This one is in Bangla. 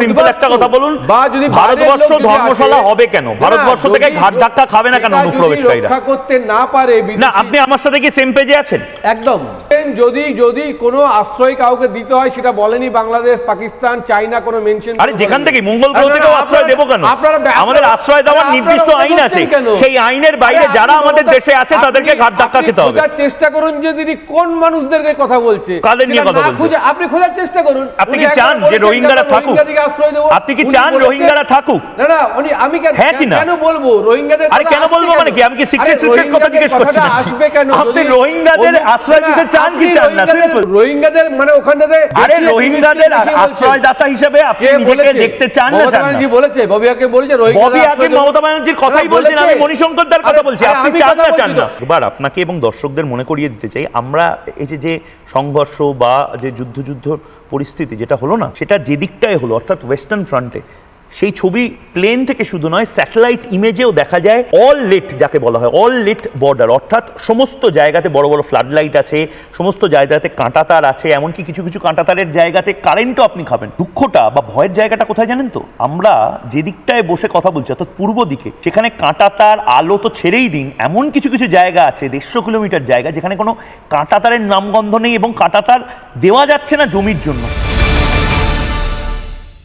সিম্পল একটা কথা বলুন বা যদি ভারতবর্ষ ধর্মশালা হবে কেন? ভারতবর্ষ থেকে ঘাট ধাক্কা খাবে না কেন অনুপ্রবেশকারীরা? করতে না পারে না আপনি আমার সাথে কি সেম পেজে আছেন? একদম। যদি যদি কোনো আশ্রয় কাউকে দিতে হয় সেটা বলেনি বাংলাদেশ পাকিস্তান চাইনা কোনো মেনশন আরে যেখান থেকে মঙ্গল গ্রহ থেকে আশ্রয় দেবো কেন? আমাদের আশ্রয় দেওয়ার নির্দিষ্ট আইন আছে। সেই আইনের বাইরে যারা আমাদের দেশে আছে তাদেরকে ঘাট ধাক্কা খেতে হবে। চেষ্টা করুন যে তিনি কোন মানুষদেরকে কথা বলছে। কাদের নিয়ে কথা বলছে? আপনি খোঁজার চেষ্টা করুন। আপনি কি চান যে রোহিঙ্গারা থাকুক? আপনি কি চান রোহিঙ্গারা থাকুক? না না উনি আমি কেন হ্যাঁ বলব? রোহিঙ্গাদের আরে কেন বলব মানে কি? আমি কি আরে secret কথা জিজ্ঞেস করছি আপনি রোহিঙ্গাদের আশ্রয় দিতে চান কি চান না? রোহিঙ্গাদের- মানে ওখানটাতে আরে রোহিঙ্গাদের আশ্রয়দাতা হিসেবে আপনি নিজেকে দেখতে চান না চান না বলেছে ববিয়াকে বলেছে। মমতা ব্যানার্জির কথাই বলছেন আমি। মণিশঙ্কর দার কথা বলছি আপনি চান না চান না এবার আপনাকে এবং দর্শকদের মনে করিয়ে দিতে চাই আমরা এই যে যে সংঘর্ষ বা যে যুদ্ধ যুদ্ধ পরিস্থিতি যেটা হলো না সেটা যে দিকটায় হলো অর্থাৎ ওয়েস্টার্ন ফ্রন্টে সেই ছবি প্লেন থেকে শুধু নয় স্যাটেলাইট ইমেজেও দেখা যায় অল লিট যাকে বলা হয় অল লিট বর্ডার অর্থাৎ সমস্ত জায়গাতে বড় বড় ফ্লাড লাইট আছে, সমস্ত জায়গাতে কাঁটা তার আছে, এমনকি কিছু কিছু কাঁটাতারের জায়গাতে কারেন্টও আপনি খাবেন। দুঃখটা বা ভয়ের জায়গাটা কোথায় জানেন তো? আমরা যে দিকটায় বসে কথা বলছি, অর্থাৎ পূর্ব দিকে, সেখানে কাঁটা তার আলো তো ছেড়েই দিন, এমন কিছু কিছু জায়গা আছে, দেড়শো কিলোমিটার জায়গা, যেখানে কোনো কাঁটাতারের নামগন্ধ নেই এবং কাঁটা তার দেওয়া যাচ্ছে না জমির জন্য।